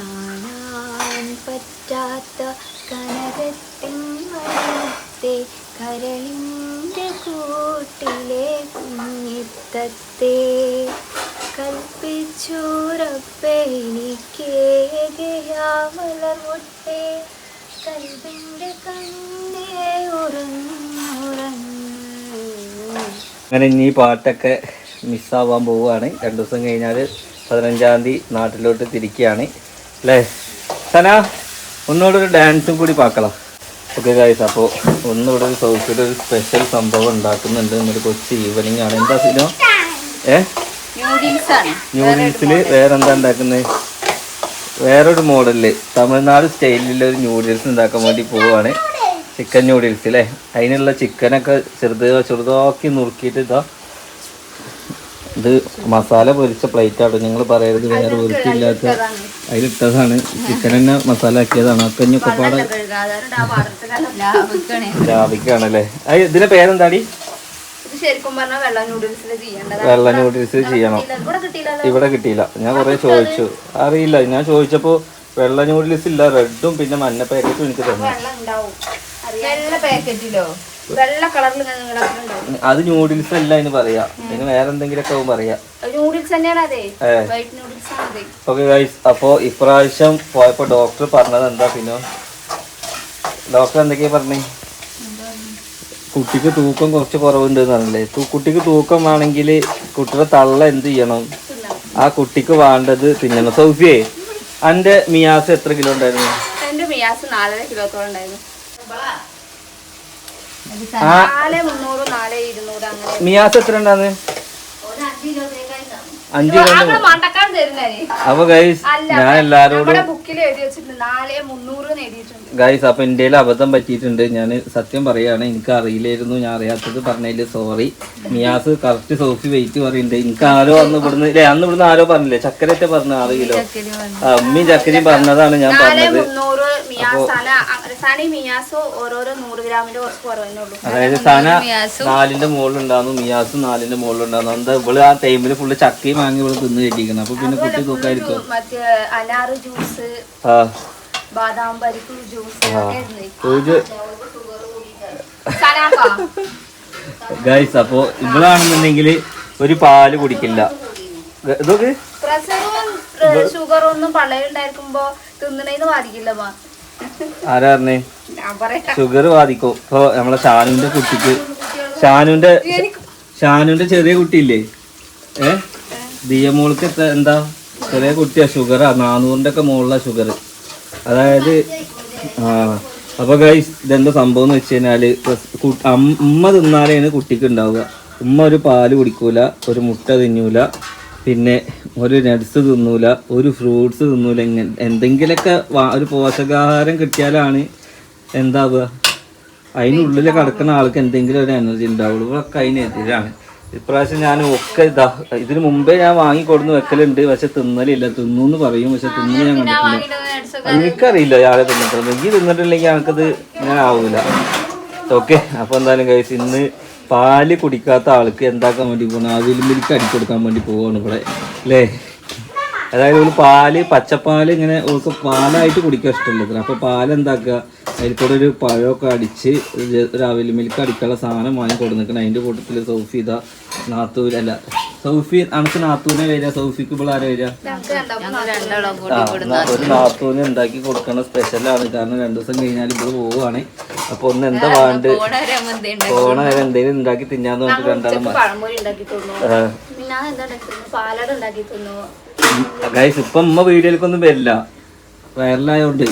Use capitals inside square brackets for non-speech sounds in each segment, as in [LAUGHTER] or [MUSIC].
കാണാൻ പറ്റാത്ത കനകത്തിൻ മണത്തെ കരളിന്റെ കൂട്ടിലെ കുഞ്ഞിത്തത്തെ. കൽപ്പിച്ചുറപ്പേ കൽവിന്റെ കണ്ണേ അങ്ങനെ ഇനി പാട്ടൊക്കെ മിസ്സാവാൻ പോവുകയാണ്. രണ്ടു ദിവസം കഴിഞ്ഞാൽ പതിനഞ്ചാം തീയതി നാട്ടിലോട്ട് തിരിക്കുകയാണ്. അല്ലേ? സന ഒന്നുകൂടെ ഒരു ഡാൻസും കൂടി പാക്കളാം ഓക്കെ ഗായ്സ് അപ്പോൾ ഒന്നുകൂടെ ഒരു സൗഖ്യയുടെ ഒരു സ്പെഷ്യൽ സംഭവം ഉണ്ടാക്കുന്നുണ്ട്. എന്നൊരു കൊച്ചു ഈവനിങ് ആണ്. എന്താ സിനോ? ഏ? ന്യൂഡിൽസിൽ വേറെ എന്താ ഉണ്ടാക്കുന്നത് വേറൊരു മോഡലിൽ തമിഴ്നാട് സ്റ്റൈലിൽ ഒരു ന്യൂഡിൽസ് ഉണ്ടാക്കാൻ വേണ്ടി പോവുകയാണ് ചിക്കൻ ന്യൂഡിൽസ് അല്ലേ? അതിനുള്ള ചിക്കനൊക്കെ ചെറുതോ ചെറുതാക്കി നുറുക്കിയിട്ട് ഇതാ ഇത് മസാല പൊരിച്ച പ്ലേറ്റാണ്. നിങ്ങൾ പറയരുത് വേറെ വൃത്തിയില്ലാത്ത അതിലിട്ടതാണ് ചിക്കൻ തന്നെ മസാല ആക്കിയതാണ്. ഒക്കെ ഇനി ഒക്കെ പാടെ ലാഭിക്കാണല്ലേ? ഇതിന്റെ പേരെന്താടി? വെള്ള നൂഡിൽസ് ചെയ്യണം. ഇവിടെ കിട്ടിയില്ല ഞാൻ കുറെ ചോദിച്ചു. അറിയില്ല. ഞാൻ ചോദിച്ചപ്പോ വെള്ള നൂഡിൽസ് ഇല്ല റെഡും പിന്നെ മഞ്ഞ പാക്കറ്റും എനിക്ക് തന്നു. വെള്ള പാക്കറ്റിലോ വെള്ള കളറിൽ അത് ന്യൂഡിൽസ് അല്ല അതിന് പറയാ. അതിന് വേറെ എന്തെങ്കിലുമൊക്കെ ആവും പറയാ. ന്യൂഡിൽസ് തന്നെയാണ് അതെ. വൈറ്റ് ന്യൂഡിൽസ് ആണ് അതെ. ഓക്കെ ഗൈസ് അപ്പോ ഇപ്രാവശ്യം പോയപ്പോ ഡോക്ടർ പറഞ്ഞത് എന്താ പിന്നെ? ഡോക്ടർ എന്തൊക്കെയാ പറഞ്ഞേ? കുട്ടിക്ക് തൂക്കം കുറച്ച് കുറവുണ്ട് പറഞ്ഞില്ലേ? കുട്ടിക്ക് തൂക്കം വേണമെങ്കിൽ കുട്ടിയുടെ തള്ള എന്ത് ചെയ്യണം? ആ കുട്ടിക്ക് വേണ്ടത് തിന്നണം. സൗഫിയെ അന്റെ മിയാസ് എത്ര കിലോ ഉണ്ടായിരുന്നു? എന്റെ മിയാസ് നാലര കിലോത്തോളം ഉണ്ടായിരുന്നു. മിയാസ് എത്ര ഉണ്ടാന്ന് അഞ്ച് അപ്പൊ ഗൈസ് ഞാൻ എല്ലാരോടും അപ്പൊ എന്റെ അബദ്ധം പറ്റിയിട്ടുണ്ട്. ഞാൻ സത്യം പറയാണ് എനിക്ക് അറിയില്ലായിരുന്നു. ഞാൻ അറിയാത്തത് പറഞ്ഞതിൽ sorry Miass correct Sophy wait പറയുന്നുണ്ട്. എനിക്ക് ആരോ അന്ന് ഇവിടുന്ന് ഇല്ലേ അന്ന് ഇവിടുന്ന് ആരോ പറഞ്ഞില്ലേ? ചക്കരത്തെ പറഞ്ഞ ആറ് കിലോ ആ, ഉമ്മയും ചക്കരയും പറഞ്ഞതാണ് ഞാൻ പറഞ്ഞത്. അതായത് സന നാലിന്റെ മുകളിലുണ്ടായിരുന്നു മിയാസ് നാലിന്റെ മുകളിലുണ്ടായിരുന്നു എന്താ ഇവൾ ആ ടൈമിൽ ഫുള്ള് ചക്കയും വാങ്ങി ഇവിടെ തിന്ന് കെട്ടിക്കണം അപ്പൊ പിന്നെ കുട്ടി തൂക്കായിരിക്കും മറ്റേ അനാറ് ജ്യൂസ് ആ. ബാദാം പരിപ്പ് ജ്യൂസ് ഗൈസ് അപ്പോ ഇവളാണെന്നുണ്ടെങ്കിൽ ഒരു പാൽ കുടിക്കില്ല. ഇതൊക്കെ? ഷുഗറും ഒന്നും തിന്നണേന്ന് ബാധിക്കില്ല ആരാ പറഞ്ഞേ? ഷുഗർ ബാധിക്കും ഇപ്പൊ നമ്മളെ ഷാനുവിന്റെ കുട്ടിക്ക് ഷാനുവിന്റെ ഷാനുവിന്റെ ചെറിയ കുട്ടിയില്ലേ? ഏ? ദിയമോൾക്ക് എന്താ? ചെറിയ കുട്ടിയാ ഷുഗറാ നാനൂറിന്റെ ഒക്കെ മുകളിലാണ് ഷുഗർ. അതായത് ആ അപ്പൊ ഗൈസ് ഇതെന്താ സംഭവം എന്ന് വെച്ച് കഴിഞ്ഞാൽ അമ്മ തിന്നാലാണ് കുട്ടിക്ക് ഉണ്ടാവുക ഉമ്മ ഒരു പാൽ കുടിക്കൂല ഒരു മുട്ട തിന്നൂല പിന്നെ ഒരു നട്സ് തിന്നൂല ഒരു ഫ്രൂട്ട്സ് തിന്നൂല ഇങ്ങനെ എന്തെങ്കിലുമൊക്കെ ഒരു പോഷകാഹാരം കിട്ടിയാലാണ് എന്താവുക. അതിനുള്ളിൽ കിടക്കുന്ന ആൾക്ക് എന്തെങ്കിലും ഒരു എനർജി ഉണ്ടാവുള്ളൂ ഒക്കെ അതിനെതിരാണ്. ഇപ്രാവശ്യം ഞാൻ ഒക്കെ ഇതാ ഇതിന് മുമ്പേ ഞാൻ വാങ്ങി കൊടുന്ന് വെക്കലുണ്ട്. പക്ഷെ തിന്നലില്ല. തിന്നു എന്ന് പറയും. പക്ഷെ തിന്നു ഞാൻ കണ്ടിട്ടില്ല. എനിക്കറിയില്ല ഇയാളെ തിന്നിട്ടുണ്ട് ഈ തിന്നിട്ടില്ലെങ്കിൽ എനിക്കത് ഇങ്ങനെ ആവൂല. ഓക്കെ അപ്പൊ എന്തായാലും കഴിച്ച് ഇന്ന് പാൽ കുടിക്കാത്ത ആൾക്ക് എന്താക്കാൻ വേണ്ടി പോകണം അവിൽ മിൽക്ക് അടിച്ചെടുക്കാൻ വേണ്ടി പോവാണ് ഇവിടെ. അല്ലേ? അതായത് ഒരു പാൽ പച്ചപ്പാൽ ഇങ്ങനെ ഓൾക്ക് പാലായിട്ട് കുടിക്കാൻ ഇഷ്ടമല്ല ഇത്ര പാൽ പാൽ എന്താക്കുക? അതിൽ കൂടെ ഒരു പഴമൊക്കെ അടിച്ച് രാവിലെ മിൽക്ക് അടിക്കാനുള്ള സാധനം വാങ്ങി കൊടുന്നിക്കണം അതിന്റെ കൂട്ടത്തിൽ സൗഫിത നാത്തൂർ നാത്തൂര് അല്ല സൗഫി അനക്ക് നാത്തൂനെ വരിക? സൗഫിക്ക് ഇപ്പോൾ ആരാ വരിക? ഒരു നാത്തൂന് ഉണ്ടാക്കി കൊടുക്കണ സ്പെഷ്യലാണ് കാരണം രണ്ടു ദിവസം കഴിഞ്ഞാൽ ഇപ്പോൾ പോവുകയാണ്. അപ്പൊ ഒന്ന് എന്താ വേണ്ട? പോണ നേരം എന്തെങ്കിലും ഉണ്ടാക്കി തിന്നാന്ന് പറഞ്ഞിട്ട് രണ്ടാളും പാലട ഉണ്ടാക്കി തിന്നു. ഗൈസ് ഇപ്പൊ ഉമ്മ വീഡിയോയിലേക്കൊന്നും വരില്ല. വൈറലായോണ്ട്.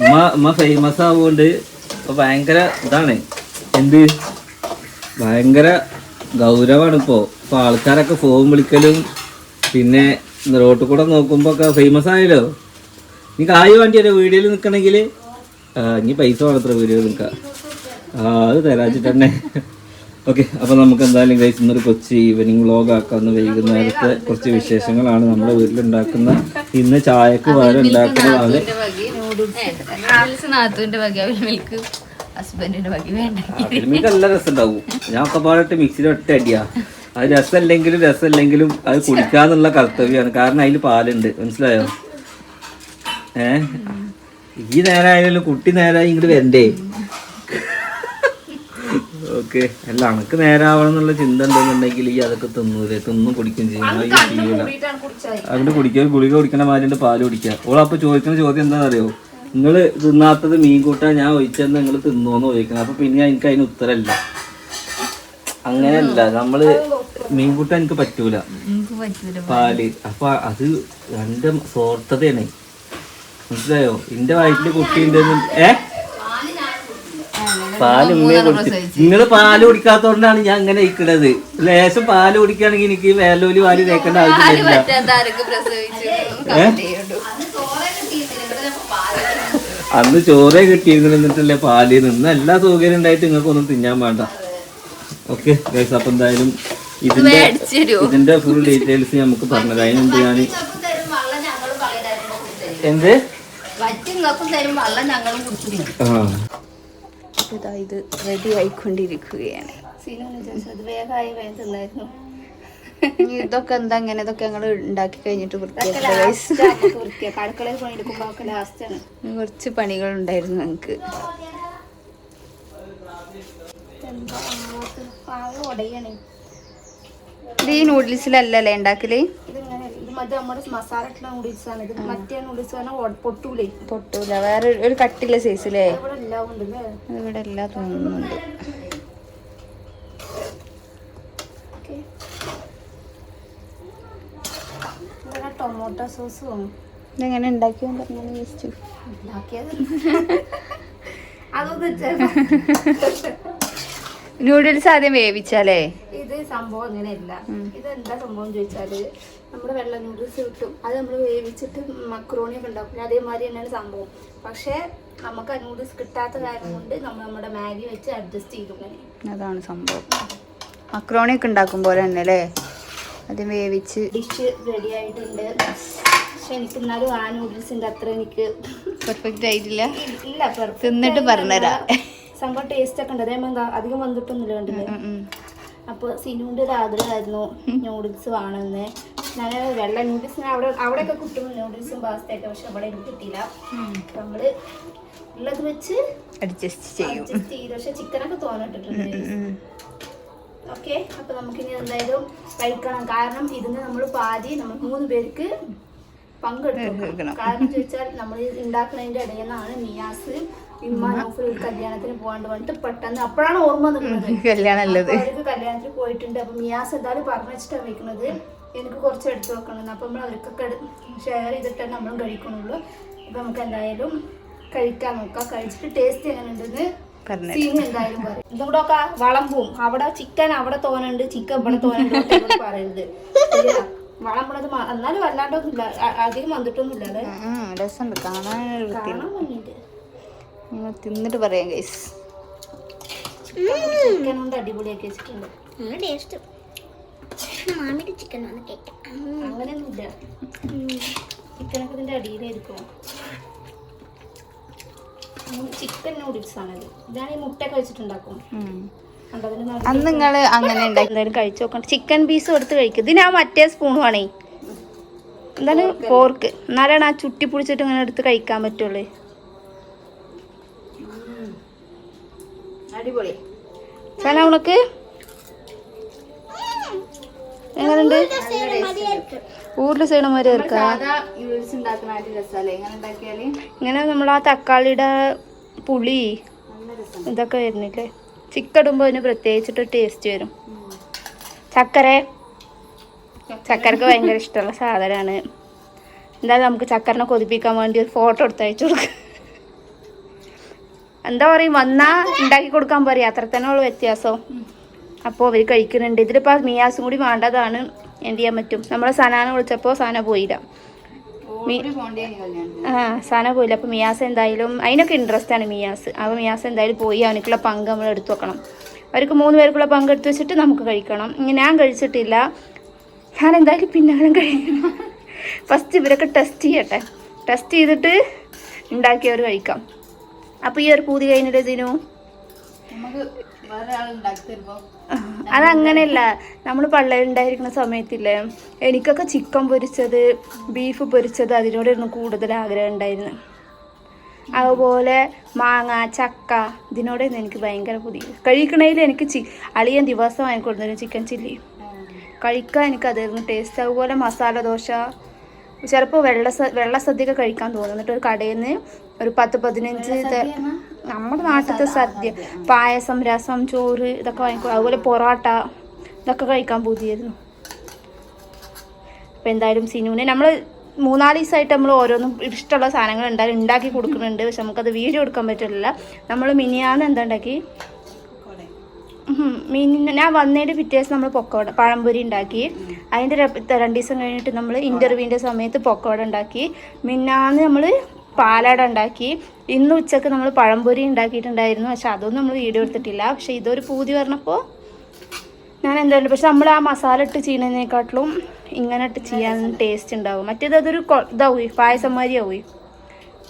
ഉമ്മ ഉമ്മ ഫേമസ് ആവുകൊണ്ട് ഇപ്പൊ ഭയങ്കര ഇതാണ്. എന്ത്? ഭയങ്കര ഗൗരവമാണ് ഇപ്പോ. ഇപ്പൊ ആൾക്കാരൊക്കെ ഫോൺ വിളിക്കലും പിന്നെ റോട്ടിൽ കൂടെ നോക്കുമ്പോ ഒക്കെ ഫേമസ് ആയല്ലോ. നീ കായ് വേണ്ടിയല്ലോ വീഡിയോയിൽ നിൽക്കണമെങ്കിൽ ഇനി പൈസ വേണത്ര വീഡിയോ നിൽക്കാം അത് തരാച്ചിട്ട് തന്നെ ഓക്കെ അപ്പോൾ നമുക്ക് എന്തായാലും കഴിച്ച് ഇന്നൊരു കൊച്ചി ഈവനിങ് വ്ളോഗ് ആക്കാവുന്ന വൈകുന്നേരത്തെ കുറച്ച് വിശേഷങ്ങളാണ് നമ്മുടെ വീട്ടിലുണ്ടാക്കുന്ന. ഇന്ന് ചായക്ക് പകരം ഉണ്ടാക്കുന്നതാണ് നാത്തുവിന്റെ വക. മിൽക്ക് ഹസ്ബൻഡിന്റെ വക വേണ്ട. എനിക്ക് നല്ല രസം ഉണ്ടാവും ഞാൻ ഒക്കെ പാടിട്ട് മിക്സിയിൽ ഒറ്റ അടിയാ. അത് രസമല്ലെങ്കിലും രസമല്ലെങ്കിലും അത് കുടിക്കാന്നുള്ള കർത്തവ്യമാണ് കാരണം അതിൽ പാലുണ്ട്. മനസ്സിലായോ? ഏ? ഈ നേരായാലും കുട്ടി നേരായി ഇങ്ങോട്ട് വരണ്ടേ? ഓക്കെ അല്ല അനക്ക് നേരാവണം എന്നുള്ള ചിന്ത ഉണ്ടെന്നുണ്ടെങ്കിൽ ഈ അതൊക്കെ തിന്നൂലേ? തിന്നും കുടിക്കും ചെയ്യും. അത് ഈ ചെയ്യൂല. കൂടിയിട്ടാണ് കുടിച്ചത്. അതിന്റെ കുടിക്കുക ഗുളിക കുടിക്കണ മാതിരി പാൽ കുടിക്കുക. ഓൾ അപ്പൊ ചോദിക്കുന്ന ചോദ്യം എന്താണെന്നറിയോ നിങ്ങൾ തിന്നാത്തത് മീൻ കൂട്ടാൻ ഞാൻ ഒഴിച്ചെന്ന് നിങ്ങൾ തിന്നോന്ന് ചോദിക്കണം. അപ്പൊ പിന്നെ എനിക്ക് അതിന് ഉത്തരല്ല. അങ്ങനെയല്ല. നമ്മൾ മീൻ കൂട്ടാൻ എനിക്ക് പറ്റൂല. പാൽ. അപ്പൊ അത് രണ്ട് സ്വാർത്ഥതയാണ്. മനസ്സിലായോ? എന്റെ വയറ്റിൽ കുട്ടീന്റെ ഏ? പാൽ ഉമ്മയെ കുടിച്ച്. നിങ്ങൾ പാൽ കുടിക്കാത്തോണ്ടാണ് ഞാൻ അങ്ങനെ ഇരിക്കണത്. ലേശം പാൽ കുടിക്കുകയാണെങ്കിൽ എനിക്ക് വേലോലി വാലി തേക്കേണ്ട ആവശ്യമില്ല? അന്ന് ചോറേ കിട്ടിയിരുന്നിട്ടല്ലേ പാൽ നിന്ന് എല്ലാ സൗകര്യം ഉണ്ടായിട്ട് നിങ്ങൾക്കൊന്നും തിന്നാൻ വേണ്ട. ഓക്കെ ഗൈസ് അപ്പൊ എന്തായാലും ഇതിന്റെ ഇതിന്റെ ഫുൾ ഡീറ്റെയിൽസ് നമുക്ക് പറഞ്ഞത്. അതിനുണ്ട് ഞാൻ എന്ത്? വറ്റി ആ ഇതാ ഇത് റെഡി ആയിക്കൊണ്ടിരിക്കുകയാണ്. ഇതൊക്കെ എന്താ ഇങ്ങനെ ഇതൊക്കെ ഞങ്ങൾ ഉണ്ടാക്കി കഴിഞ്ഞിട്ട് വൃത്തിയാക്കി കുറച്ച് പണികൾ ഉണ്ടായിരുന്നു ഞങ്ങൾക്ക് എന്താ ഉടയണേ. ഇത് ഈ നൂഡിൽസിലല്ലല്ലേ ഉണ്ടാക്കൽ? പൊട്ടൂലേ. പൊട്ടൂല. വേറെ ഒരു- കട്ടില്ല സൈസിലേ ഇവിടെ എല്ലാം തോന്നുന്നുണ്ട്. ടൊമാറ്റോ സോസും ഇതെങ്ങനെ ഉണ്ടാക്കിയോ ഉണ്ടാക്കിയത്? അതൊന്നും [LAUGHS] നൂഡിൽസ് ആദ്യം വേവിച്ചാലേ? ഇത് സംഭവം അങ്ങനെയല്ല. ഇത് എന്താ സംഭവം ചോദിച്ചാൽ നമ്മുടെ വെള്ളം നൂഡിൽസ് കിട്ടും. അത് നമ്മൾ വേവിച്ചിട്ട് മക്രോണി ഒക്കെ ഉണ്ടാക്കും. അതേമാതിരി തന്നെയാണ് സംഭവം. പക്ഷേ നമുക്ക് ആ നൂഡിൽസ് കിട്ടാത്ത കാരണം കൊണ്ട് നമ്മൾ നമ്മുടെ മാഗി വെച്ച് അഡ്ജസ്റ്റ് ചെയ്തു അതാണ് സംഭവം. മക്രോണി ഒക്കെ ഉണ്ടാക്കും പോലെ തന്നെ അല്ലേ? അത് വേവിച്ച്. ഡിഷ് റെഡി ആയിട്ടുണ്ട്. പക്ഷെ എനിക്ക് എന്നാലും ആ നൂഡിൽസിന്റെ അത്ര എനിക്ക് പെർഫെക്റ്റ് ആയിട്ടില്ല. ഇല്ല തിന്നിട്ട്. പറഞ്ഞുതരാം. സംഭവം ടേസ്റ്റ് ഒക്കെ ഉണ്ട്. അതേപോലെ അധികം വന്നിട്ടൊന്നുമില്ല കണ്ടില്ലേ? അപ്പൊ സിനുവിന്റെ അപ്പോൾ സിനുവിന്റെ ഒരു ആഗ്രഹമായിരുന്നു നൂഡിൽസ് വേണമെന്ന് ഞാൻ വെള്ള നൂഡിൽസ് അവിടെ അവിടെയൊക്കെ കിട്ടും നൂഡിൽസും പാസ്തയൊക്കെ പക്ഷെ അവിടെ എനിക്ക് കിട്ടിയില്ല. നമ്മൾ നമ്മൾ ഉള്ളത് വെച്ച് അഡ്ജസ്റ്റ് ചെയ്യും. ചെയ്തു. പക്ഷെ ചിക്കനൊക്കെ തോന്നിട്ടിട്ടുണ്ട് ഉം. ഓക്കെ അപ്പൊ നമുക്കിനി എന്തായാലും കഴിക്കണം. കാരണം ഇതിന് നമ്മൾ പാതി നമ്മൾ മൂന്ന് പേർക്ക് പങ്കെടുക്കണം കാരണം ചോദിച്ചാൽ നമ്മൾ ഉണ്ടാക്കുന്നതിന്റെ ഇടയിൽ നിന്നാണ് മിയാസ് ഇമ്മാനോഫർ ഒരു കല്യാണത്തിന് പോകാണ്ട് വന്നിട്ട് പെട്ടെന്ന് അപ്പോഴാണ് ഓർമ്മ നിൽക്കുന്നത് കല്യാണം അവർക്ക് കല്യാണത്തിന് പോയിട്ടുണ്ട്. അപ്പൊ മിയാസ് എന്തായാലും പറഞ്ഞു വെച്ചിട്ടാണ് വെക്കുന്നത് എനിക്ക് കുറച്ച് എടുത്തു വെക്കണം അപ്പൊ നമ്മൾ അവർക്കൊക്കെ ഷെയർ ചെയ്തിട്ടേ നമ്മളും കഴിക്കണുള്ളൂ. അപ്പൊ നമുക്ക് എന്തായാലും കഴിക്കാൻ നോക്കാം. കഴിച്ചിട്ട് ടേസ്റ്റ് എങ്ങനെ ഉണ്ടെന്ന് പറഞ്ഞു സീനി എന്തായാലും പറയും. ഇതുകൂടെ ഒക്കെ വളമ്പും അവിടെ ചിക്കൻ അവിടെ തോന്നുന്നുണ്ട് ചിക്കൻ ഇവിടെ തോന്നുന്നുണ്ട് എന്നൊക്കെ പറയരുത് മ- എന്നാലും വല്ലാണ്ടൊന്നുമില്ല. അധികം വന്നിട്ടൊന്നുമില്ല കാണാൻ നിങ്ങൾ തിന്നിട്ട് പറയാം ഗൈസ് ചിക്കൻ കൊണ്ട് അടിപൊളിയാക്കി വെച്ചിട്ടുണ്ട്. ടേസ്റ്റ് മാമിയുടെ ചിക്കൻ ആണ് കേട്ട അങ്ങനെയൊന്നുമില്ല. ചിക്കനൊക്കെ ഇതിന്റെ അടിയിലായിരിക്കും. ചിക്കൻ ഇതാണ് ഈ മുട്ടയൊക്കെ വെച്ചിട്ടുണ്ടാക്കും. അന്ന് നിങ്ങൾ അങ്ങനെ ഉണ്ടാക്കി എന്തായാലും കഴിച്ചു നോക്കണം. ചിക്കൻ പീസ് എടുത്ത് കഴിക്കും. ഇതിന് ആ മറ്റേ സ്പൂൺ വേണേ. എന്താണ്? ഫോർക്ക് എന്നാലാണ് ആ ചുട്ടി പിടിച്ചിട്ട് ഇങ്ങനെ എടുത്ത് കഴിക്കാൻ പറ്റുള്ളൂ അടിപൊളി സാധനം അവൾക്ക് എങ്ങനെയുണ്ട് ഊരിൽ സൈഡ് മാതിരി ചേർക്കാം സാധാ യൂസ് ഉണക്ക്? ആയിട്ട് ഊരിൽ എങ്ങനെ മാതിരി ഇങ്ങനെ നമ്മൾ ആ തക്കാളിയുടെ പുളി ഇതൊക്കെ വരുന്നില്ലേ? ചിക്കൻ ഇടുമ്പോൾ അതിന് പ്രത്യേകിച്ചിട്ട് ടേസ്റ്റ് വരും. ചക്കര? ചക്കരക്ക് ഭയങ്കര ഇഷ്ടമുള്ള സാധനമാണ്. എന്തായാലും നമുക്ക് ചക്കരനെ കൊതിപ്പിക്കാൻ വേണ്ടി ഒരു ഫോട്ടോ എടുത്ത് അയച്ചു കൊടുക്കുക എന്താ പറയും? വന്നാ ഉണ്ടാക്കി കൊടുക്കാൻ പറയും. അത്ര തന്നെ ഉള്ള വ്യത്യാസം അപ്പോൾ അവർ കഴിക്കുന്നുണ്ട്. ഇതിലിപ്പോൾ മിയാസും കൂടി വേണ്ടതാണ് എന്ത് ചെയ്യാൻ പറ്റും നമ്മളെ സനാനെ വിളിച്ചപ്പോൾ സന പോയില്ല. ആ സാന പോയില്ല. അപ്പോൾ മിയാസ് എന്തായാലും അതിനൊക്കെ ഇൻട്രസ്റ്റ് ആണ് മിയാസ്. അപ്പോൾ മിയാസ് എന്തായാലും പോയി അവനക്കുള്ള പങ്ക് നമ്മൾ എടുത്തു വെക്കണം. അവർക്ക് മൂന്ന് പേർക്കുള്ള പങ്ക് എടുത്തു വെച്ചിട്ട് നമുക്ക് കഴിക്കണം. ഇനി ഞാൻ കഴിച്ചിട്ടില്ല. ഞാൻ എന്തായാലും പിന്നാലും കഴിക്കണം. ഫസ്റ്റ് ഇവരൊക്കെ ടെസ്റ്റ് ചെയ്യട്ടെ. ടെസ്റ്റ് ചെയ്തിട്ട് ഉണ്ടാക്കിയവർ കഴിക്കാം. അപ്പോൾ ഈ ഒരു പൂതി കഴിഞ്ഞിട്ട് തരുമ്പോ. അതങ്ങനെയല്ല. നമ്മൾ പള്ളയിലുണ്ടായിരിക്കുന്ന സമയത്തില്ലേ എനിക്കൊക്കെ ചിക്കൻ പൊരിച്ചത് ബീഫ് പൊരിച്ചത് അതിനോടായിരുന്നു കൂടുതൽ ആഗ്രഹം ഉണ്ടായിരുന്നു. അതുപോലെ മാങ്ങ ചക്ക ഇതിനോടായിരുന്നു എനിക്ക് ഭയങ്കര പുതിയ കഴിക്കണതിൽ എനിക്ക് ചി അളിയൻ ദിവസം വാങ്ങിക്കൊടുത്തിരുന്നു ചിക്കൻ ചില്ലി. കഴിക്കാൻ എനിക്ക് അതായിരുന്നു ടേസ്റ്റ് അതുപോലെ മസാല ദോശ. ചിലപ്പോൾ വെള്ള വെള്ള സദ്യയൊക്കെ കഴിക്കാൻ തോന്നും എന്നിട്ട് ഒരു കടയിൽ നിന്ന് ഒരു പത്ത് പതിനഞ്ച് നമ്മുടെ നാട്ടിലത്തെ സദ്യ. പായസം രസം ചോറ് ഇതൊക്കെ വാങ്ങിക്കും. അതുപോലെ പൊറോട്ട ഇതൊക്കെ കഴിക്കാൻ പുതിയായിരുന്നു. അപ്പോൾ എന്തായാലും സിനുവിനെ നമ്മൾ മൂന്നാൽ ദിവസമായിട്ട് നമ്മൾ ഓരോന്നും ഇഷ്ടമുള്ള സാധനങ്ങൾ എന്തായാലും ഉണ്ടാക്കി കൊടുക്കുന്നുണ്ട്. പക്ഷെ നമുക്കത് വീഡിയോ എടുക്കാൻ പറ്റില്ല. നമ്മൾ മിനിയാന്ന് എന്താ ഉണ്ടാക്കി? ഉഹും. മിനി ഞാൻ വന്നതിന്റെ പിറ്റേ ദിവസം നമ്മൾ പൊക്കോട പഴംപൊരി ഉണ്ടാക്കി. അതിന്റെ രണ്ട് ദിവസം കഴിഞ്ഞിട്ട് നമ്മൾ ഇന്റർവ്യൂവിന്റെ സമയത്ത് പൊക്കോട ഉണ്ടാക്കി. മിന്നാന്ന് നമ്മൾ പാലാട ഉണ്ടാക്കി. ഇന്ന് ഉച്ചയ്ക്ക് നമ്മൾ പഴംപൊരി ഉണ്ടാക്കിയിട്ടുണ്ടായിരുന്നു. പക്ഷെ അതൊന്നും നമ്മൾ വീഡിയോ എടുത്തിട്ടില്ല. പക്ഷെ ഇതൊരു പൂതി പറഞ്ഞപ്പോൾ ഞാൻ എന്തായാലും പക്ഷെ നമ്മൾ ആ മസാല ഇട്ട് ചെയ്യുന്നതിനെക്കാട്ടിലും ഇങ്ങനെ ഇട്ട് ചെയ്യാൻ ടേസ്റ്റ് ഉണ്ടാവും. മറ്റേത് അതൊരു ഇതാവും പായസം മാതിരിയാവുകയും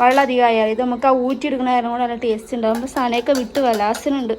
വെള്ളം അധികമായാൽ ഇത് നമുക്ക് ആ ഊറ്റിയെടുക്കുന്ന കാരണം കൂടെ നല്ല ടേസ്റ്റ് ഉണ്ടാവും. അപ്പോൾ സാധനമൊക്കെ വിട്ട് വലാസിനുണ്ട്